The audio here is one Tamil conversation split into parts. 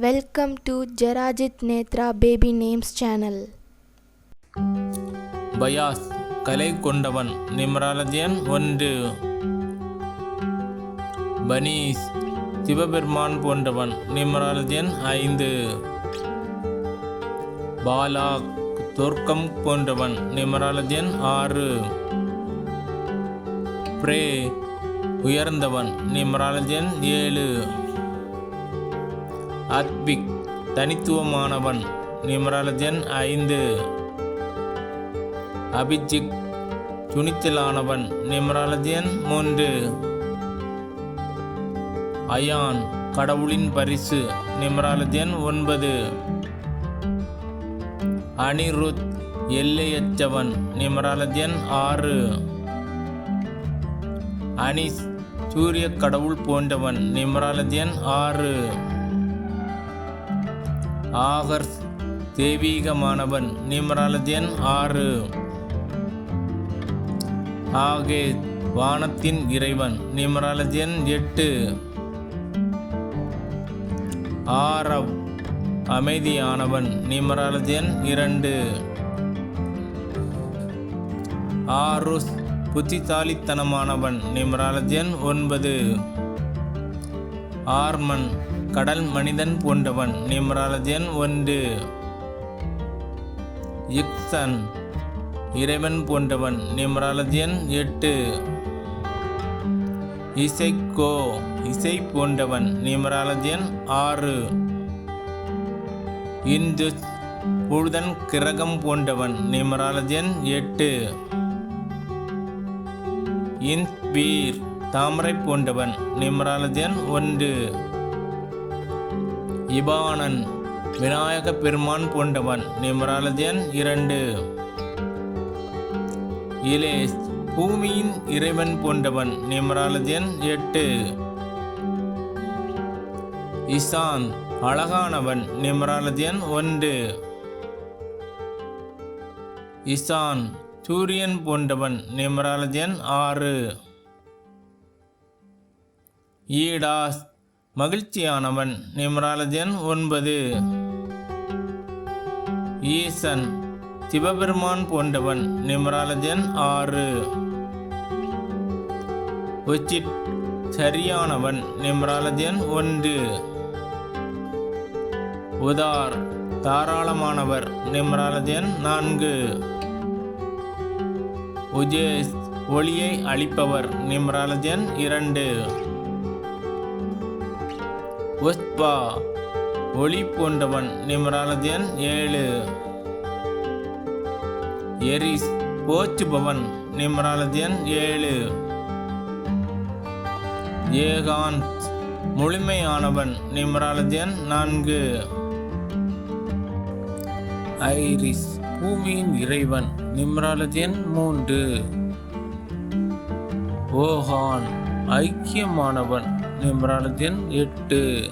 Welcome to ஜெராஜித் Nethra baby names channel பயாஸ் கலை கொண்டவன் நிமராலஜியன் ஒன்று. பனீஸ் சிவபெருமான் போன்றவன் நிமராலஜியன் ஐந்து. பாலாக் சொர்க்கம் போன்றவன் நிமராலஜியன் ஆறு. பிரே உயர்ந்தவன் நிமராலஜியன் ஏழு. அத்பிக் தனித்துவமானவன். நிமரலஜன் ஐந்து. அபிஜிக் துணிச்சலானவன். நிமரலஜன் மூன்று. அயான் கடவுளின் பரிசு. நிமராலஜியன் ஒன்பது. அனிருத் எல்லையற்றவன். நிமராலஜியன் ஆறு. அனிஸ் சூரிய கடவுள் போன்றவன். நிமராலஜியன் ஆறு. ஆகர்ஸ் தெய்வீகமானவன் நிமராலஜியன் ஆறு. ஆகே வானத்தின் இறைவன் நிமராலஜியன் எட்டு. ஆரவ் அமைதியானவன் நிமராலஜியன் இரண்டு. ஆருஸ் புத்திசாலித்தனமானவன் நிமராலஜியன் ஒன்பது. ஆர்மன் கடல் மனிதன் போன்றவன் நிமராலஜியன் ஒன்று. இக்சன் இறைவன் போன்றவன் நிமராலஜியன் எட்டு. இசைக்கோ இசை போன்றவன் நிமராலஜியன் ஆறு. இந்து புழுதன் கிரகம் போன்றவன் நிமராலஜியன் எட்டு. இன்ஸ்பீர் தாமரை போன்றவன் நிமராலஜியன் ஒன்று. இபானன் விநாயக பெருமான் போன்றவன். நிமராலஜியன் இரண்டு. இலேஸ் பூமியின் இறைவன் போன்றவன். நிமராலதியன் எட்டு. இசான் அழகானவன். நிமராலஜியன் ஒன்று. இசான் சூரியன் போன்றவன். நிமராலஜியன் ஆறு. ஈடாஸ் மகிழ்ச்சியானவன். நிம்ராலஜன் ஒன்பது. ஈசன் சிவபெருமான் போன்றவன். நிம்ராலஜன் ஆறு. உச்சிட் சரியானவன். நிம்ராலஜன் ஒன்று. உதார் தாராளமானவர். நிம்ராலஜன் நான்கு. உஜேஸ் ஒளியை அளிப்பவர். நிம்ராலஜன் இரண்டு. உஸ்பா ஒளி போன்றவன் நிமராலதியன் ஏழு. எரிஸ் போச்சுபவன் நிமராலதியன் ஏழு. ஏகாந்த் முழுமையானவன் நிமராலதியன் நான்கு. ஐரிஸ் பூமியின் இறைவன் நிம்ராலஜியன் மூன்று. ஓஹான் ஐக்கியமானவன் நிம்ராலஜியன் எட்டு.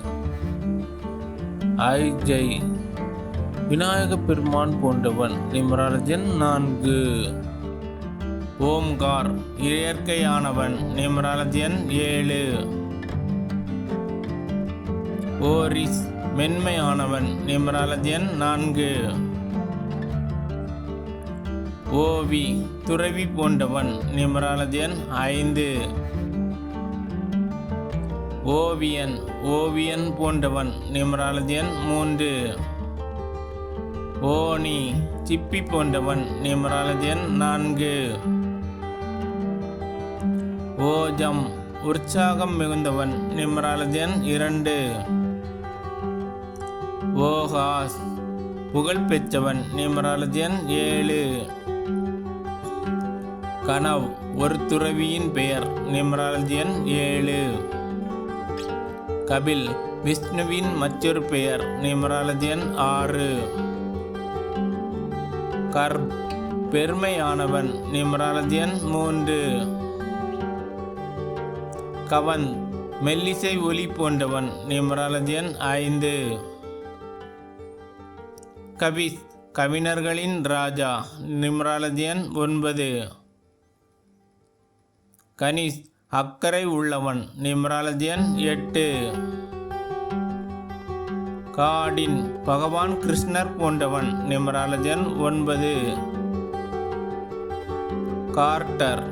ஐஜை விநாயக பெருமான் போன்றவன். நிமராஜன் நான்கு. ஓம்கார் இயற்கையானவன். நிமராஜன் ஏழு. ஓரிஸ் மென்மையானவன். நிமராஜன் நான்கு. ஓவி துறவி போன்றவன். நிமராஜன் ஐந்து. ஓவியன் ஓவியன் போன்றவன் நிமராஜன் மூன்று. ஓனி சிப்பி போன்றவன் நிமராலஜன் நான்கு. ஓஜம் உற்சாகம் மிகுந்தவன் நிமராலஜன் இரண்டு. ஓஹாஸ் புகழ் பெற்றவன் நிமராலஜன் ஏழு. கனவ் ஒரு துறவியின் பெயர் நிமராலஜியன் ஏழு. கபில் விஷ்ணுவின் மற்றொரு பெயர் நிமராலஜியன் ஆறு. கர் பெருமையானவன் நிம்ராலஜியன் மூன்று. கவன் மெல்லிசை ஒலி போன்றவன் நிம்ராலஜியன் ஐந்து. கவிஸ் கவிஞர்களின் ராஜா நிம்ராலஜியன் ஒன்பது. கனிஷ் அக்கறை உள்ளவன். நிம்ராலஜியன் எட்டு. காடின். பகவான் கிருஷ்ணர் போன்றவன். நிமராலஜி எண் ஒன்பது. கார்ட்டர்.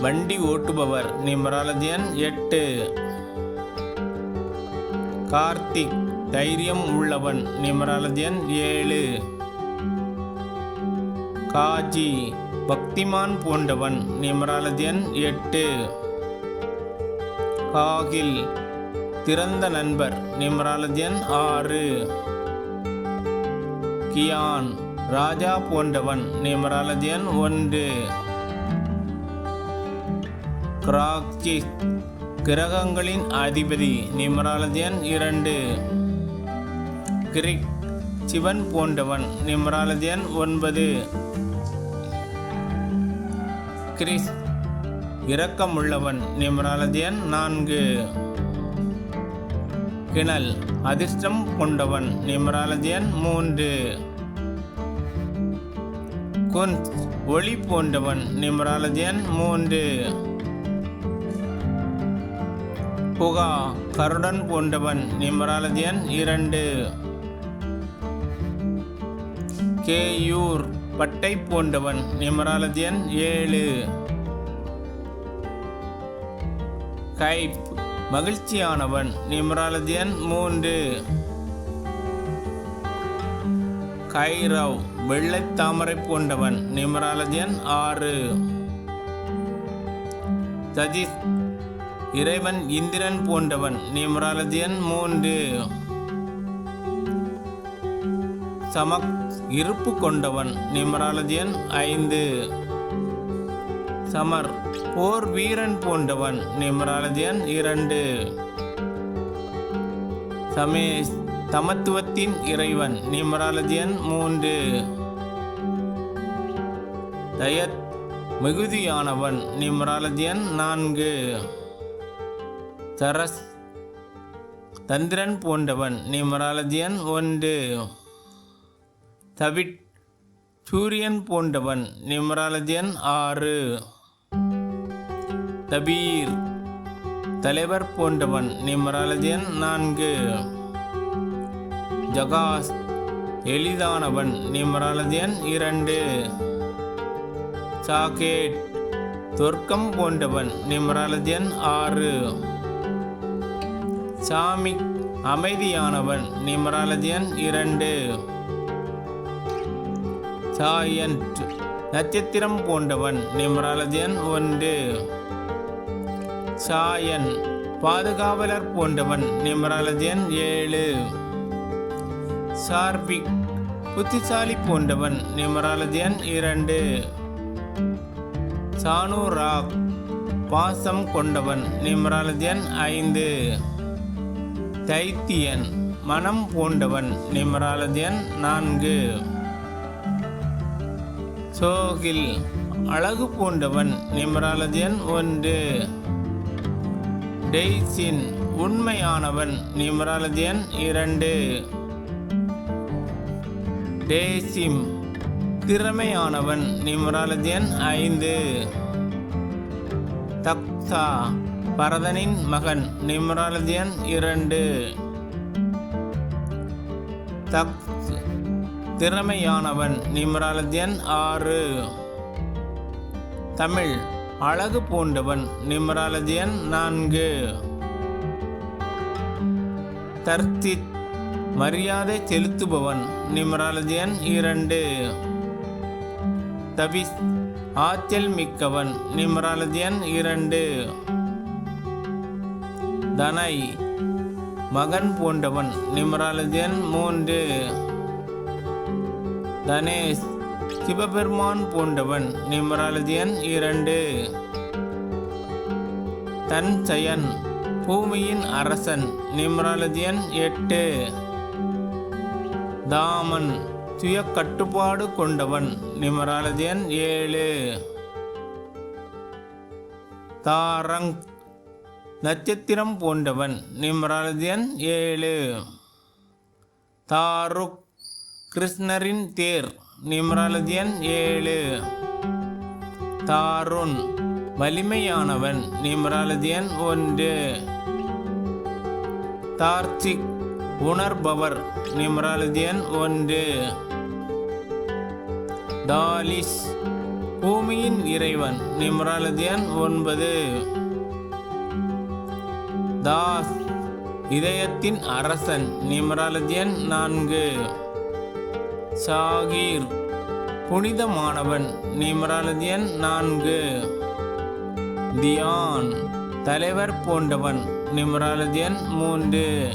வண்டி ஓட்டுபவர். நிமராலஜி எண் எட்டு. கார்த்திக். தைரியம் உள்ளவன். நிமராலஜி எண் ஏழு. காஜி. பக்திமான் போன்றவன். நிமராலஜி எண் எட்டு. காகில் திறந்த நண்பர் நிம்ராலஜன் ஆறு. கியான் ராஜா போன்றவன் நிம்ராலஜன் ஒன்று. கிராக்கி கிரகங்களின் அதிபதி நிம்ராலஜன் இரண்டு. கிரிக் சிவன் போன்றவன் நிம்ராலஜன் ஒன்பது. கிறிஸ் இரக்கமுள்ளவன் நிமராலதியன் நான்கு. கிணல் அதிர்ஷ்டம் கொண்டவன் நிமராலதியன் மூன்று. குன்ஸ் ஒளி போன்றவன் நிமராலதியன் மூன்று. புகா கருடன் போன்றவன் நிமராலதியன் இரண்டு. கேயூர் பட்டை போன்றவன் நிமராலதியன் ஏழு. கைப் மகிழ்ச்சியானவன். நிம்ராலதியன் எண் மூன்று. கைரவ் வெள்ளைத் தாமரை போன்றவன். நிம்ராலதியன் எண் ஆறு. சஜித் இறைவன் இந்திரன் போன்றவன். நிம்ராலதியன் எண் மூன்று. சமக். இருப்பு கொண்டவன். நிம்ராலதியன் எண் ஐந்து. சமர். போர் வீரன் போன்றவன். நிமராலஜன் இரண்டு. சமே சமத்துவத்தின் இறைவன். நிமராலஜன் மூன்று. தயத் மிகுதியானவன். நிமராலஜன் நான்கு. சரஸ் தந்திரன் போன்றவன். நிமராலஜன் ஒன்று. தவிட் சூரியன் போன்றவன். நிமராலஜன் ஆறு. தபீர். தலைவர் போன்றவன் நிமராலஜி நான்கு. ஜகாஸ். எளிதானவன் நிமராலஜி இரண்டு. சாக்கேட் துர்க்கம் போன்றவன் நிமராலஜி ஆறு. சாமிக் அமைதியானவன் நிமராலஜி இரண்டு. சாயன்ட். நட்சத்திரம் போன்றவன் நிமராலஜி ஒன்று. சாயன் பாதுகாவலர் போன்றவன் நிமராலஜி ஏழு. சார்பிக் புத்திசாலி போன்றவன் நிமராலஜி இரண்டு. சானுராக் பாசம் கொண்டவன் நிமராலஜி ஐந்து. தைத்தியன் மனம் பூண்டவன் நிமராலஜன் நான்கு. சோகில் அழகு பூண்டவன் நிமராலஜன் ஒன்று. டெய்ஸின் உண்மையானவன் நிமராலஜி எண் இரண்டு. டேசிம் திறமையானவன் நிமராலஜி எண் ஐந்து. தக்சா பரதனின் மகன் நிமராலஜி எண் இரண்டு. தக்ஸ் திறமையானவன் நிமராலஜி எண் ஆறு. தமிழ் அழகு பூண்டவன் நிமராலஜி நான்கு. தர்த்தித் மரியாதை செலுத்துபவன் நிமராலஜி இரண்டு. தபிஸ் ஆற்றல் மிக்கவன் நிமராலஜி இரண்டு. தனை மகன் போன்றவன் நிமராலஜி மூன்று. தனேஷ் சிவபெருமான் போன்றவன். நிமராலதியன் இரண்டு. இரண்டு தன்சயன் பூமியின் அரசன். நிமராலதியன் எட்டு. தாமன் சுய கட்டுப்பாடு கொண்டவன். நிமராலதியன் ஏழு. தாரங் நட்சத்திரம் போன்றவன். நிமராலதியன் ஏழு. தாருக் கிருஷ்ணரின் தேர். நிமராலஜி எண் ஏழு. தாருண் வலிமையானவன் நிமராலஜி எண் ஒன்று. தார்த்திக் உணர்பவர் நிமராலதி எண் ஒன்று. தாலிஸ் பூமியின் இறைவன் நிமராலதி எண் ஒன்பது. தாஸ் இதயத்தின் அரசன் நிமராலதி எண் நான்கு. சாகீர். புனிதமானவன் நிமராலதி எண் நான்கு. தியான் தலைவர் போன்றவன் நிமராலதி எண் மூன்று.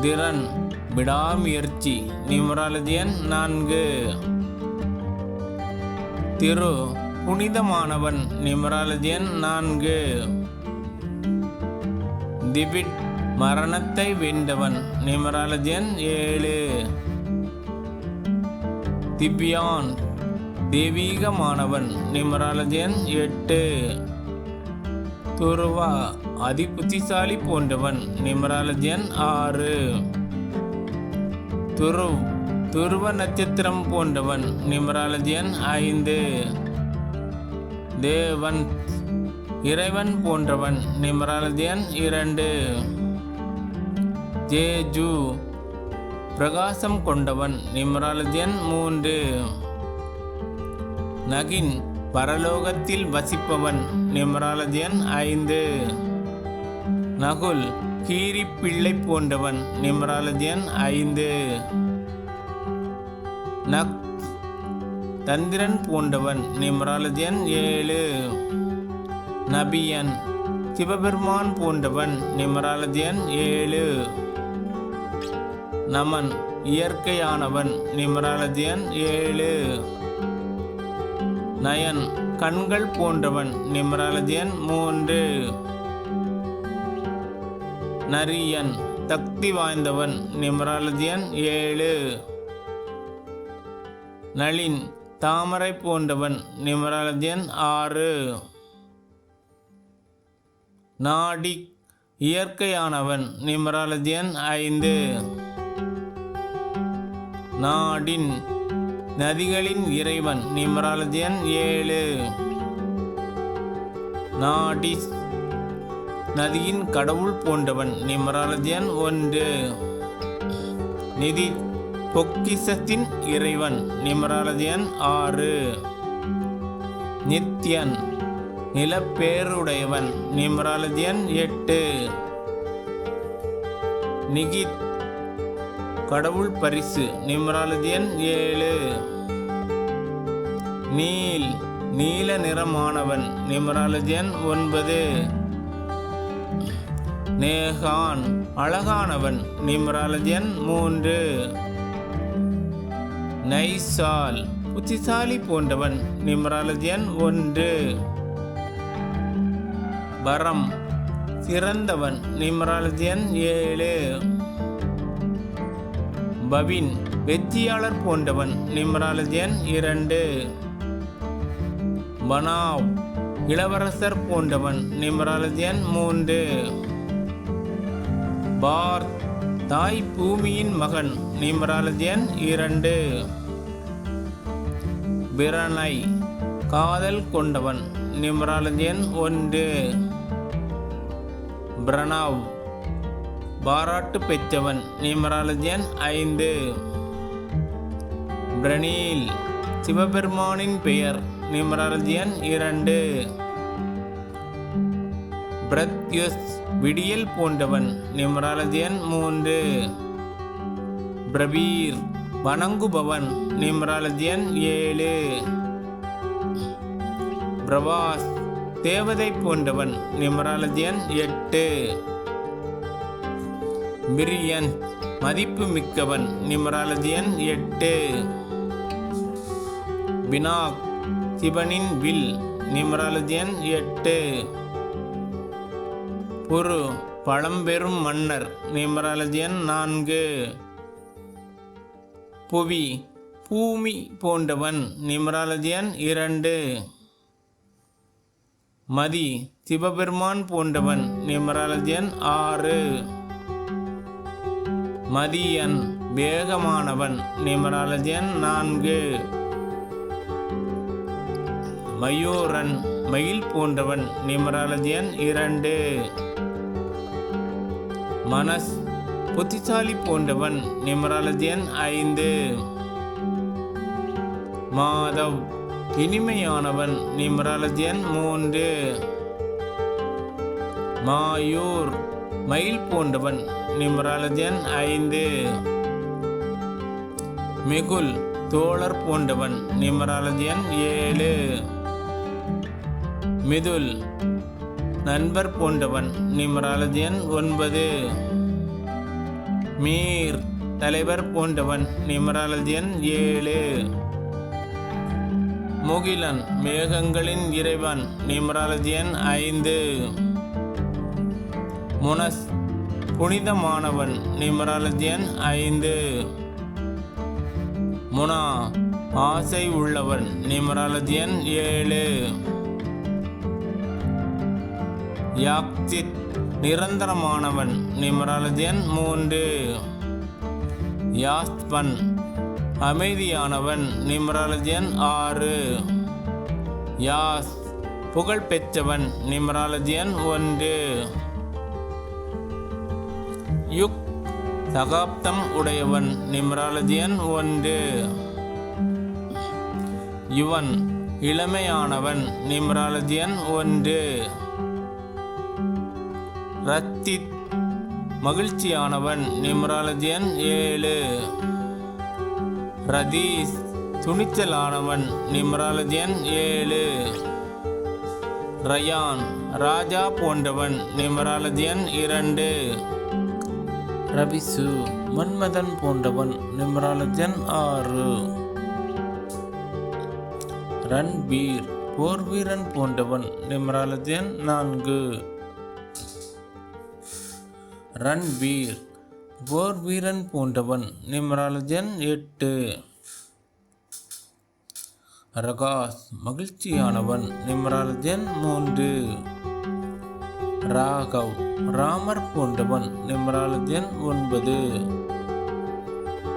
திறன் விடாமுயற்சி நிமராலதி எண் நான்கு. திரு புனிதமானவன் நிமராலதி எண் நான்கு. திபிட் மரணத்தை வென்றவன் நிமராலதி எண் ஏழு. திவ்யான் தெய்வீகமானவன் மாணவன் எண் எட்டு. துருவா அதிபுத்திசாலி போன்றவன் நிமராலஜன் ஆறு. துரு துருவ நட்சத்திரம் போன்றவன் நிமராலஜன் ஐந்து. தேவன் இறைவன் போன்றவன் நிமராலஜன் இரண்டு. ஜேஜு பிரகாசம் கொண்டவன். நிமராலதி மூன்று. நகின் பரலோகத்தில் வசிப்பவன். நிமராலதி ஐந்து. நகுல் கீரி பிள்ளை போன்றவன். நிமராலதி ஐந்து. நக் தந்திரன் போன்றவன். நிமராலதி ஏழு. நபியன் சிவபெருமான் போன்றவன். நிமராலதி ஏழு. நமன் இயற்கையானவன். நிமராலஜியன் எண் ஏழு. நயன் கண்கள் போன்றவன். நிமராலதி எண் மூன்று. நரியன் தக்தி வாய்ந்தவன். நிமராலஜியன் எண் ஏழு. நளின் தாமரை போன்றவன். நிமராலஜியன் எண் ஆறு. நாடி இயற்கையானவன். நிமராலஜியன் எண் ஐந்து. நாடின் நதிகளின் இறைவன் நிமராலதி எண் ஏழு. நாடிஸ் நதியின் கடவுள் போன்றவன் நிமராலதி எண் ஒன்று. நிதி பொக்கிசத்தின் இறைவன் நிமராலதி எண் ஆறு. நித்யன் நிலப்பேருடையவன் நிமராலதி எண் எட்டு. நிகித் கடவுள் பரிசு நிமராலதி எண் ஏழு. நீல் நீல நிறமானவன் நிமராலதி எண் ஒன்பது. நேகான் அழகானவன் நிமராலதி எண் மூன்று. நைசால் புத்திசாலி போன்றவன் நிமராலதி எண் ஒன்று. பரம் சிறந்தவன் நிமராலதி எண் ஏழு. பவின் வெற்றியாளர் போன்றவன். நிமராலதி எண் இரண்டு. பனாவ் இளவரசர் போன்றவன். நிமராலதி எண் மூன்று. பார்த் தாய் பூமியின் மகன். நிமராலதி எண் இரண்டு. பிரனை காதல் கொண்டவன். நிமராலதி எண் ஒன்று. பிரணவ் பாராட்டு பெற்றவன் நிமராலதி ஐந்து. பிரனீல் சிவபெருமானின் பெயர் நிமராலதி இரண்டு. பிரத்யுஸ் விடியல் போன்றவன் நிமராலதி மூன்று. பிரபீர் வணங்குபவன் நிமராலதி ஏழு. பிரபாஸ் தேவதை போன்றவன் நிமராலதி எட்டு. பிரியன் மதிப்பு மிக்கவன் நிமராலஜியன் எண் எட்டு. பினாக் சிவனின் வில் நிமராலஜியன் எண் எட்டு. புரு பழம்பெரும் மன்னர் நிமராலதி எண் நான்கு. புவி பூமி போன்றவன் நிமராலதி எண் இரண்டு. மதி சிவபெருமான் போன்றவன் நிமராலஜியன் எண் ஆறு. மதியன் வேகமானவன் நிமராலஜன் நான்கு. மயூரன் மயில் போன்றவன் நிமராலஜன் இரண்டு. மனஸ் புத்திசாலி போன்றவன் நிமராலஜன் ஐந்து. மாதவ் இனிமையானவன் நிமராலஜன் மூன்று. மாயூர் மயில் போன்றவன் நிமராலதி எண் ஐந்து. மிகுல் தோழர் போன்றவன் நிமராலதி எண் ஏழு. மிதுல் நண்பர் போன்றவன் நிமராலதி எண் ஒன்பது. மீர் தலைவர் போன்றவன் நிமராலதி எண் ஏழு. முகிலன் மேகங்களின் இறைவன் நிமராலதி எண் ஐந்து. முனஸ் புனிதமானவன் நிமராலத்தியன் ஐந்து. முனா ஆசை உள்ளவன் நிமராலத்தியன் ஏழு. யாக்சித் நிரந்தரமானவன் நிமராலத்தியன் மூன்று. யாஸ்பன் அமைதியானவன் நிமராலஜியன் ஆறு. யாஸ் புகழ்பெற்றவன் நிமராலஜியன் ஒன்று. யுக் சகாப்தம் உடையவன் நிம்ராலஜியன் ஒன்று. யுவன் இளமையானவன் நிம்ராலஜியன் ஒன்று. ரத்தித் மகிழ்ச்சியானவன் நிம்ராலஜியன் ஏழு. ரதீஸ் துணிச்சலானவன் நிம்ராலஜியன் ஏழு. ரயான் ராஜா போன்றவன் நிம்ராலஜியன் இரண்டு. ரவிசு மன்மதன் போன்றவன் நிம்ராலஜன் ஆறு. ரன்பீர் போர்வீரன் போன்றவன் நிம்ராலஜன் நான்கு. ரன்பீர் போர் வீரன் போன்றவன் நிம்ராலஜன் எட்டு. ரகாஸ் மகிழ்ச்சியானவன் நிம்ராலஜன் மூன்று. ராகவ் ராமர் போன்றவன் நிம்ராலஜன் ஒன்பது.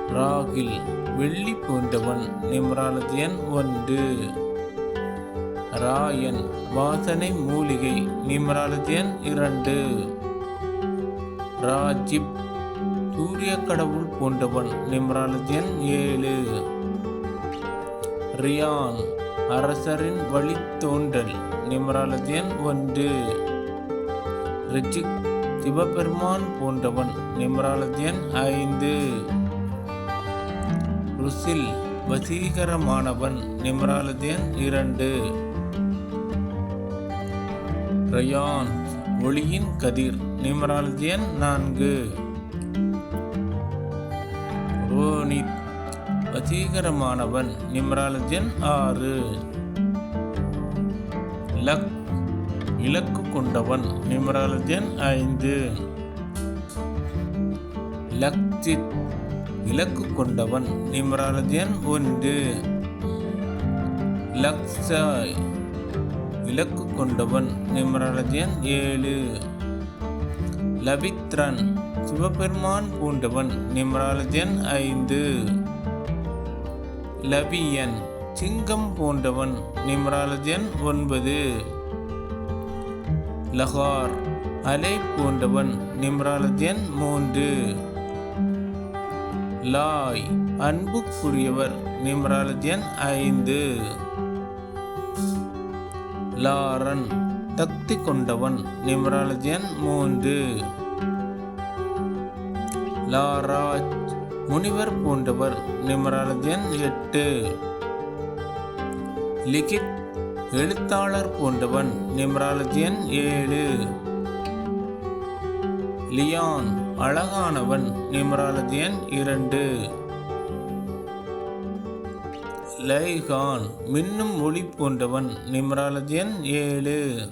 ராகில் வெள்ளி போன்றவன் நிம்ராலஜன் ஒன்று. ராயன் வாசனை மூலிகை நிம்ராலஜன் இரண்டு. ராஜிப் சூரிய கடவுள் போன்றவன் நிம்ராலஜன் ஏழு. ரியான் அரசரின் வழித்தோன்றல் நிம்ராலஜன் ஒன்று. ரிச்சி சிவபெருமான் போன்றவன். நிம்ராலஜன் ஐந்து. ருசில் வசீகரமானவன். நிம்ராலஜன் இரண்டு. ரயான் ஒளியின் கதிர். நிமராலஜியன் நான்கு. ரோனித் வசீகரமானவன். நிமராலஜன் ஆறு. லக் இலக்கு கொண்டவன். நிமராலஜன் ஐந்து. லக்ஜித் இலக்கு கொண்டவன். நிமராலஜன் ஒன்று. லக்ஸாய் இலக்கு கொண்டவன். நிமராலஜன் ஏழு. லபித்ரன் சிவபெருமான் பூண்டவன். நிமராலஜன் ஐந்து. லபியன் சிங்கம் பூண்டவன். நிமராலஜன் ஒன்பது. லஹார். அலை போன்றவன் நிம்ராலஜன் மூன்று. லாய் அன்புக்குரியவர் நிம்ராலஜன் ஐந்து. லாரன் தக்தி கொண்டவன் நிம்ராலஜன் மூன்று. லாராஜ் முனிவர் போன்றவர் நிம்ராலஜன் எட்டு. லிகித் எழுத்தாளர் போன்றவன் நிம்ராலஜியன் ஏழு. லியான் அழகானவன் நிம்ராலஜியன் இரண்டு. லைகான் மின்னும் ஒளி போன்றவன் நிம்ராலஜியன் ஏழு.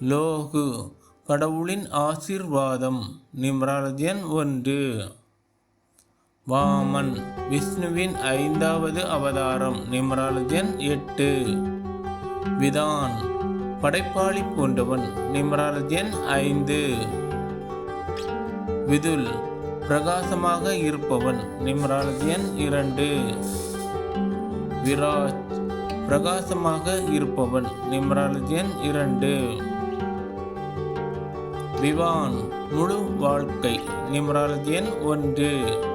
லோகு கடவுளின் ஆசீர்வாதம் நிம்ராலஜியன் ஒன்று. வாமன் விஷ்ணுவின் ஐந்தாவது அவதாரம் நிம்ராலஜன் எட்டு. விதான் படைப்பாளி போன்றவன் நிம்ராலஜன் ஐந்து. விதுல் பிரகாசமாக இருப்பவன் நிம்ராலஜன் இரண்டு. விராஜ் பிரகாசமாக இருப்பவன் நிம்ராலஜன் இரண்டு. விவான் முழு வாழ்க்கை நிமராலதி ஒன்று.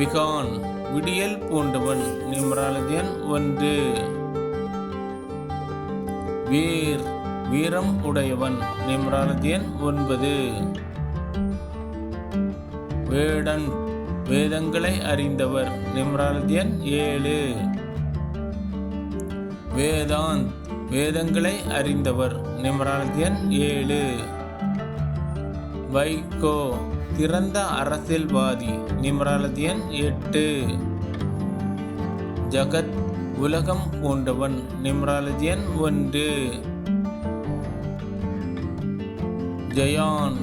விகான் விடியல் பூண்டவன் நிமராலதி எண் ஒன்று வீர் வீரம் உடையவன் நிமராலதி எண் ஒன்பது. வேடன் வேதங்களை அறிந்தவர் நிம்ராலதியன் ஏழு. வேதாந்த் வேதங்களை அறிந்தவர் நிம்ராலதியன் ஏழு. வைகோ சிறந்த அரசியல்வாதி நிம்ராலதி எண் எட்டு. ஜகத் உலகம் போன்றவன் நிம்ராலஜியன் எண் ஒன்று. ஜயான்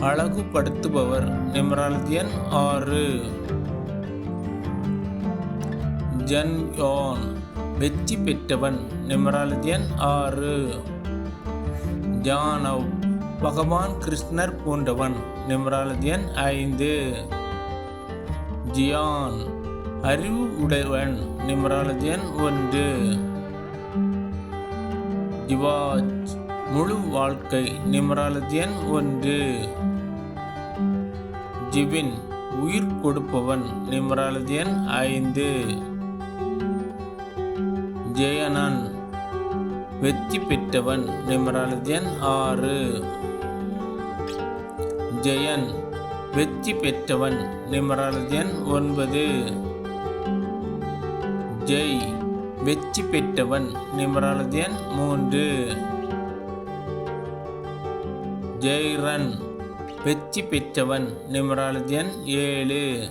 அழகுபடுத்துபவர் நிம்ராலஜியன் எண் ஆறு. ஜன் யோன் வெற்றி பெற்றவன் நிம்ராலஜியன் எண் ஆறு. ஜானவ் பகவான் கிருஷ்ணர் பூண்டவன் நிம்ராலதி எண் ஐந்து. ஜியான். அறிவு உடையவன். நிம்ராலதி எண் ஒன்று. ஜிவாஜ். முழு வாழ்க்கை. நிம்ராலதி எண் ஒன்று. ஜிவின். உயிர் கொடுப்பவன். நிம்ராலதி எண் ஐந்து. ஜெயனன். வெற்றி பெற்றவன். நிம்ராலதி எண் ஆறு. ஜெயன் வெற்றி பெற்றவன் நிம்ராலதி எண் ஒன்பது. ஜெய் வெற்றி பெற்றவன் நிம்ராலதி எண் மூன்று. ஜெய்ரன் வெற்றி பெற்றவன் நிம்ராலதி எண் ஏழு.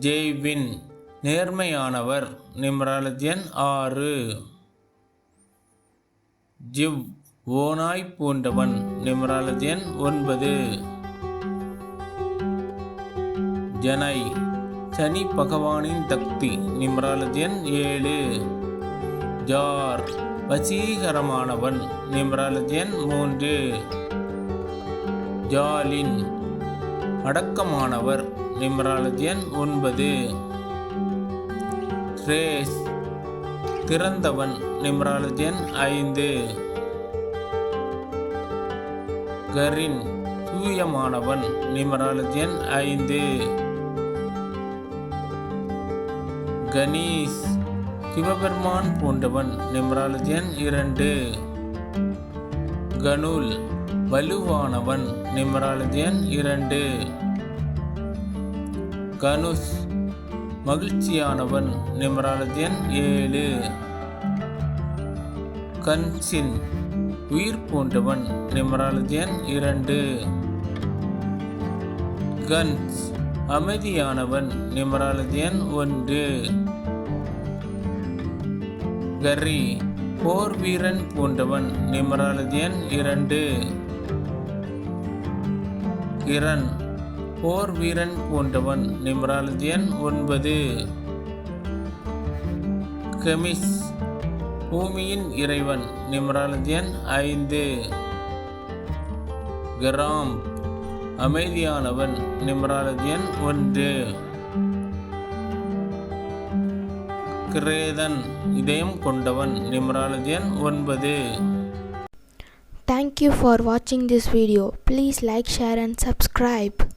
ஜெய்வின் நேர்மையானவர் நிம்ராலதி எண் ஆறு. ஜிவ் ஓனாய் போன்றவன். நிமராலது எண் ஒன்பது. ஜனை. சனி பகவானின் தக்தி. நிமராலது எண் ஏழு. ஜார். வசீகரமானவன். நிமராலது எண் மூன்று. ஜாலின். அடக்கமானவர். நிமராலது எண் ஒன்பது. ரேஸ் திறந்தவன். நிமராலது எண் ஐந்து. கரின் தூயமானவன் நிமராலதி எண் ஐந்து. கணேஷ் சிவபெருமான் போன்றவன் நிமராலதி எண் இரண்டு. கனுல் வலுவானவன் நிமராலதி எண் இரண்டு. கனுஷ் மகிழ்ச்சியானவன் நிமராலதி எண் ஏழு. கன்சின் உயிர் பூண்டவன். நிமராலதி எண் இரண்டு. கன்ஸ். அமைதியானவன். நிமராலதி எண் ஒன்று. கரி போர் வீரன் பூண்டவன். நிமராலதி எண் இரண்டு. கிரண் போர் வீரன் போன்றவன் நிமராலதி எண் ஒன்பது. கெமிஸ். பூமியின் இறைவன். நிமராலதி எண் ஐந்து. கிராம். அமைதியானவன். நிமராலதி எண் ஒன்று. கிரேதன். இதயம் கொண்டவன். நிமராலதி எண் ஒன்பது தேங்க்யூ ஃபார் வாட்சிங் this video please like share and subscribe.